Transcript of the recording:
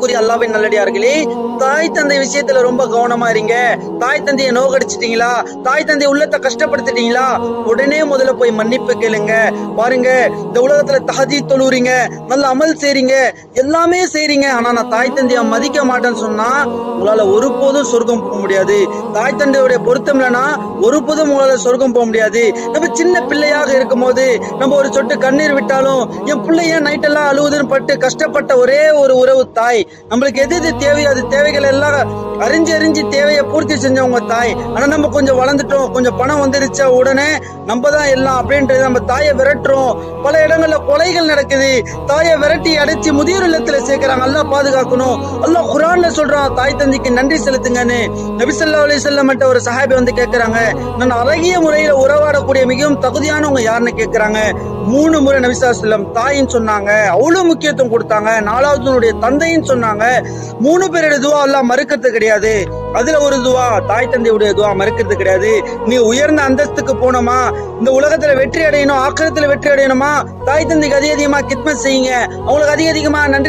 அன்புக்குரிய அல்லாவின் நல்லடியார்களே தாய் தந்தை விஷயத்துல ரொம்ப கவனமா இருங்க. தாய் தந்தையை நோகடிச்சிட்டீங்களா? தாய் தந்தை உள்ளத்தை கஷ்டப்படுத்திட்டீங்களா? உடனே முதல்ல போய் மன்னிப்பு கேளுங்க. பாருங்க இந்த உலகத்துல தகதி தொழுறீங்க நல்ல அமல் செய்றீங்க எல்லாமே செய்றீங்க. ஆனா நான் தாய் தந்தையை மதிக்க மாட்டேன்னு சொன்னா உங்களால ஒருபோதும் சொர்க்கம் போக முடியாது. தாய் தந்தையுடைய பொருத்தம் இல்லைன்னா ஒருபோதும் உங்களால சொர்க்கம் போக முடியாது. நம்ம சின்ன பிள்ளையாக இருக்கும்போது நம்ம ஒரு சொட்டு கண்ணீர் விட்டாலும் என் பிள்ளை ஏன் நைட் எல்லாம் அழுவுதுன்னு பட்டு கஷ்டப்பட்ட ஒரே ஒரு உறவு தாய். நம்மளுக்கு எது எது தேவையோ அது தேவைகள் எல்லாம் அறிஞ்சு அறிஞ்சு தேவையை பூர்த்தி செஞ்சவங்க தாய். ஆனால் நம்ம கொஞ்சம் வளர்ந்துட்டோம். கொஞ்சம் பணம் வந்துருச்சா உடனே நம்ம தான் எல்லாம் அப்படின்றது நம்ம தாயை விரட்டுறோம். பல இடங்களில் கொலைகள் நடக்குது. தாயை விரட்டி அடைச்சி முதியோர் இல்லத்துல சேர்க்குறாங்க. நல்லா பாதுகாக்கணும். எல்லாம் குரான்ல சொல்றான் தாய் தந்தைக்கு நன்றி செலுத்துங்கன்னு. நபிசல்லா அலி செல்லமட்ட ஒரு சஹாபி வந்து கேட்கறாங்க நான் அழகிய முறையில் உறவாடக்கூடிய மிகவும் தகுதியானவங்க யாருன்னு கேட்கறாங்க மூணு முறை நபிசாஸ்லம் செல்லம் தாயின்னு சொன்னாங்க அவ்வளவு முக்கியத்துவம் கொடுத்தாங்க நாலாவது தந்தைன்னு சொன்னாங்க. மூணு பேருடைய துவா எல்லாம் மறுக்கிறது கிடையாது. அதுல ஒரு துவா தாய் தந்தையுடைய துவா மறுக்கிறது கிடையாது. நீ உயர்ந்த அந்தஸ்துக்கு போனோமா இந்த உலகத்துல வெற்றி அடையணும் ஆக்கிரத்துல வெற்றி அடையணுமா? தாய் தந்தைக்கு அதிக அதிகமா கித்மத் செய்யுங்க. அவங்களுக்கு அதிக அதிகமா நன்றி